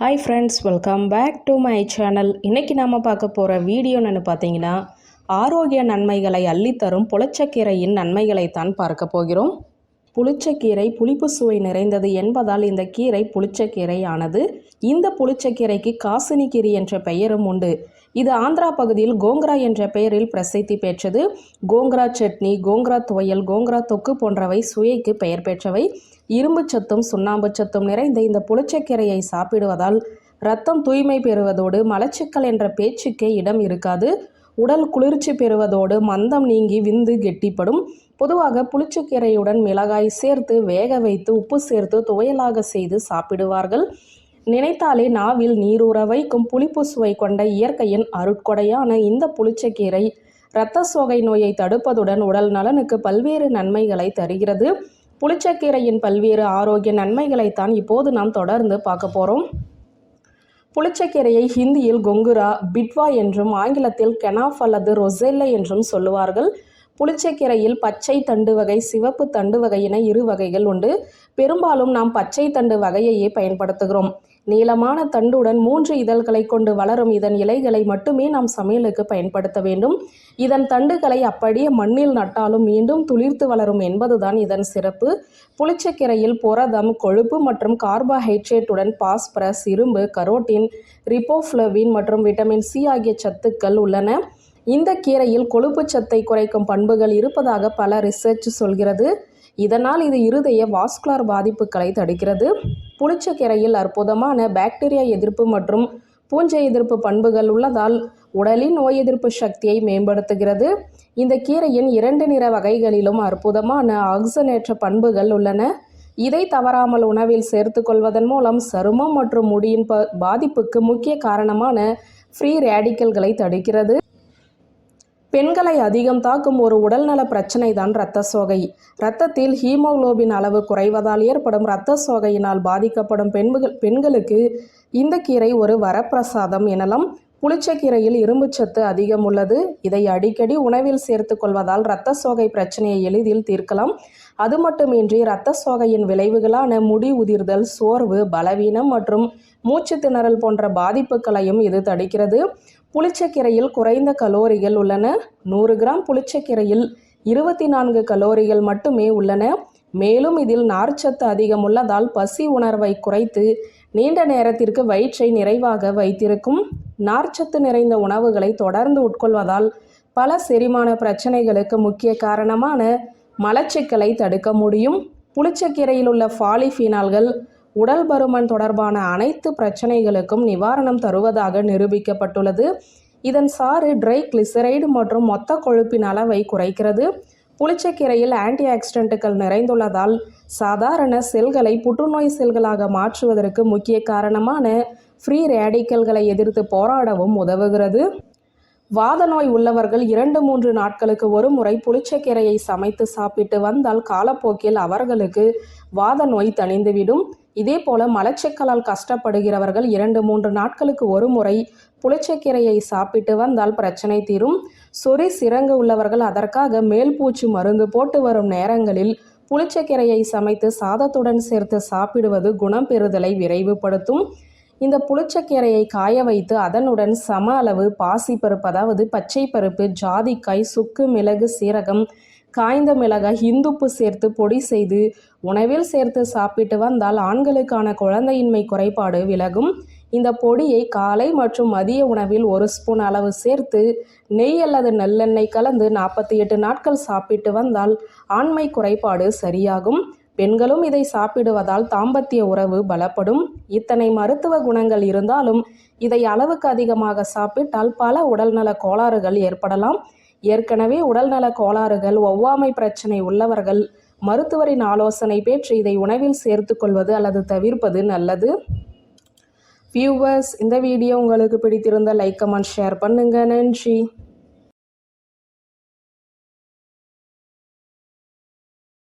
Hi friends welcome back to my channel இன்றைக்கி நாம் பார்க்க போகிற வீடியோன்னு பார்த்தீங்கன்னா ஆரோக்கிய நன்மைகளை அள்ளித்தரும் புளிச்சக்கீரையின் நன்மைகளைத்தான் பார்க்க போகிறோம். புளிச்சக்கீரை புளிப்பு சுவை நிறைந்தது என்பதால் இந்த கீரை புளிச்சக்கீரை ஆனது இந்த புளிச்சக்கீரைக்கு காசினி கீரை என்ற பெயரும் உண்டு. இது ஆந்திரா பகுதியில் கோங்கரா என்ற பெயரில் பிரசித்தி பெற்றது. கோங்கரா சட்னி கோங்கரா துவையல் கோங்கரா தொக்கு போன்றவை சுவைக்கு பெயர் பெற்றவை. இரும்பு சத்தும் சுண்ணாம்பு சத்தும் நிறைந்த இந்த புளிச்சக்கீரையை சாப்பிடுவதால் ரத்தம் தூய்மை பெறுவதோடு மலச்சிக்கல் என்ற பேச்சுக்கே இடம் இருக்காது. உடல் குளிர்ச்சி பெறுவதோடு மந்தம் நீங்கி விந்து கெட்டிப்படும். பொதுவாக புளிச்சக்கீரையுடன் மிளகாய் சேர்த்து வேக வைத்து உப்பு சேர்த்து துவையலாக செய்து சாப்பிடுவார்கள். நினைத்தாலே நாவில் நீரூற வைக்கும் புளிப்பு சுவை கொண்ட இயற்கையின் அருட்கொடையான இந்த புளிச்சக்கீரை இரத்த சோகை நோயை தடுப்பதுடன் உடல் நலனுக்கு பல்வேறு நன்மைகளை தருகிறது. புளிச்சக்கீரையின் பல்வேறு ஆரோக்கிய நன்மைகளைத்தான் இப்போது நாம் தொடர்ந்து பார்க்க போகிறோம் புளிச்சக்கீரையை ஹிந்தியில் கொங்குரா பிட்வா என்றும் ஆங்கிலத்தில் கெனாஃப் அல்லது ரொசெல்லை என்றும் சொல்லுவார்கள். புளிச்சக்கீரையில் பச்சை தண்டு வகை சிவப்பு தண்டு வகையின இரு வகைகள் உண்டு. பெரும்பாலும் நாம் பச்சை தண்டு வகையையே பயன்படுத்துகிறோம். நீளமான தண்டுடன் மூன்று இதழ்களை கொண்டு வளரும் இதன் இலைகளை மட்டுமே நாம் சமையலுக்கு பயன்படுத்த வேண்டும். இதன் தண்டுகளை அப்படியே மண்ணில் நட்டாலும் மீண்டும் துளிர்த்து வளரும் என்பதுதான் இதன் சிறப்பு. புளிச்சக்கீரையில் புரதம் கொழுப்பு மற்றும் கார்போஹைட்ரேட்டுடன் பாஸ்பரஸ் இரும்பு கரோட்டின் ரிப்போஃப்ளவின் மற்றும் விட்டமின் சி ஆகிய சத்துக்கள் உள்ளன. இந்த கீரையில் கொழுப்பு சத்தை குறைக்கும் பண்புகள் இருப்பதாக பல ரிசர்ச் சொல்கிறது. இதனால் இது இருதய வாஸ்குலார் பாதிப்புகளை தடுக்கிறது. புளிச்சக்கீரையில் அற்புதமான பாக்டீரியா எதிர்ப்பு மற்றும் பூஞ்சை எதிர்ப்பு பண்புகள் உள்ளதால் உடலின் நோய் எதிர்ப்பு சக்தியை மேம்படுத்துகிறது. இந்த கீரையின் இரண்டு நிற வகைகளிலும் அற்புதமான ஆக்சனேற்ற பண்புகள் உள்ளன. இதை தவறாமல் உணவில் சேர்த்து கொள்வதன் மூலம் சருமம் மற்றும் முடியின் ப பாதிப்புக்கு முக்கிய காரணமான ஃப்ரீ ரேடிக்கல்களை தடுக்கிறது. பெண்களை அதிகம் தாக்கும் ஒரு உடல்நல பிரச்சனை தான் இரத்த சோகை. இரத்தத்தில் ஹீமோகுளோபின் அளவு குறைவதால் ஏற்படும் இரத்த சோகையினால் பாதிக்கப்படும் பெண்கள் பெண்களுக்கு இந்த கீரை ஒரு வரப்பிரசாதம் எனலாம். புளிச்சக்கீரையில் இரும்புச்சத்து அதிகம் உள்ளது. இதை அடிக்கடி உணவில் சேர்த்து கொள்வதால் இரத்த சோகை பிரச்சனையை எளிதில் தீர்க்கலாம். அது மட்டுமின்றி இரத்த சோகையின் விளைவுகளான முடி உதிர்தல் சோர்வு பலவீனம் மற்றும் மூச்சு திணறல் போன்ற பாதிப்புகளையும் இது தடுக்கிறது. புளிச்சக்கீரையில் குறைந்த கலோரிகள் உள்ளன. நூறு கிராம் புளிச்சக்கீரையில் இருபத்தி நான்கு கலோரிகள் மட்டுமே உள்ளன. மேலும் இதில் நார்ச்சத்து அதிகம் உள்ளதால் பசி உணர்வை குறைத்து நீண்ட நேரத்திற்கு வயிற்றை நிறைவாக வைத்திருக்கும் நார்ச்சத்து நிறைந்த உணவுகளை தொடர்ந்து உட்கொள்வதால் பல செரிமான பிரச்சனைகளுக்கு முக்கிய காரணமான மலச்சிக்கலை தடுக்க முடியும். புளிச்சக்கீரையில் உள்ள ஃபாலிஃபீனால்கள் உடல் பருமன் தொடர்பான அனைத்து பிரச்சனைகளுக்கும் நிவாரணம் தருவதாக நிரூபிக்கப்பட்டுள்ளது. இதன் சாறு ட்ரை கிளிசரைடு மற்றும் மொத்த கொழுப்பின் அளவை குறைக்கிறது. புளிச்சக்கீரையில் ஆன்டி ஆக்சிடென்ட்டுகள் நிறைந்துள்ளதால் சாதாரண செல்களை புற்றுநோய் செல்களாக மாற்றுவதற்கு முக்கிய காரணமான ஃப்ரீ ரேடிக்கல்களை எதிர்த்து போராடவும் உதவுகிறது. வாத நோய் உள்ளவர்கள் இரண்டு மூன்று நாட்களுக்கு ஒரு முறை புளிச்சக்கீரையை சமைத்து சாப்பிட்டு வந்தால் காலப்போக்கில் அவர்களுக்கு வாத நோய் தணிந்துவிடும். இதே போல மலச்சிக்கலால் கஷ்டப்படுகிறவர்கள் இரண்டு மூன்று நாட்களுக்கு ஒரு முறை புளிச்சக்கீரையை சாப்பிட்டு வந்தால் பிரச்சனை தீரும். சொறி சிறங்கு உள்ளவர்கள் அதற்காக மேல் பூச்சி மருந்து போட்டு வரும் நேரங்களில் புளிச்சக்கீரையை சமைத்து சாதத்துடன் சேர்த்து சாப்பிடுவது குணம் பெறுதலை விரைவுபடுத்தும். இந்த புளிச்சக்கீரையை காய வைத்து அதனுடன் சம அளவு பாசிப்பருப்பு அதாவது பச்சை பருப்பு ஜாதிக்காய் சுக்கு மிளகு சீரகம் காய்ந்த மிளகாய் இந்துப்பு சேர்த்து பொடி செய்து உணவில் சேர்த்து சாப்பிட்டு வந்தால் ஆண்களுக்கான குழந்தையின்மை குறைபாடு விலகும். இந்த பொடியை காலை மற்றும் மதிய உணவில் ஒரு ஸ்பூன் அளவு சேர்த்து நெய் அல்லது நல்லெண்ணெய் கலந்து நாற்பத்தி எட்டு நாட்கள் சாப்பிட்டு வந்தால் ஆண்மை குறைபாடு சரியாகும். பெண்களும் இதை சாப்பிடுவதால் தாம்பத்திய உறவு பலப்படும். இத்தனை மருத்துவ குணங்கள் இருந்தாலும் இதை அளவுக்கு அதிகமாக சாப்பிட்டால் பல உடல்நல கோளாறுகள் ஏற்படலாம். ஏற்கனவே உடல்நல கோளாறுகள் ஒவ்வாமை பிரச்சனை உள்ளவர்கள் மருத்துவரின் ஆலோசனை பெற்று இதை உணவில் சேர்த்து கொள்வது அல்லது தவிர்ப்பது நல்லது? வியூவர்ஸ் இந்த வீடியோ உங்களுக்கு பிடித்திருந்த லைக் கமெண்ட் ஷேர் பண்ணுங்க. நன்றி.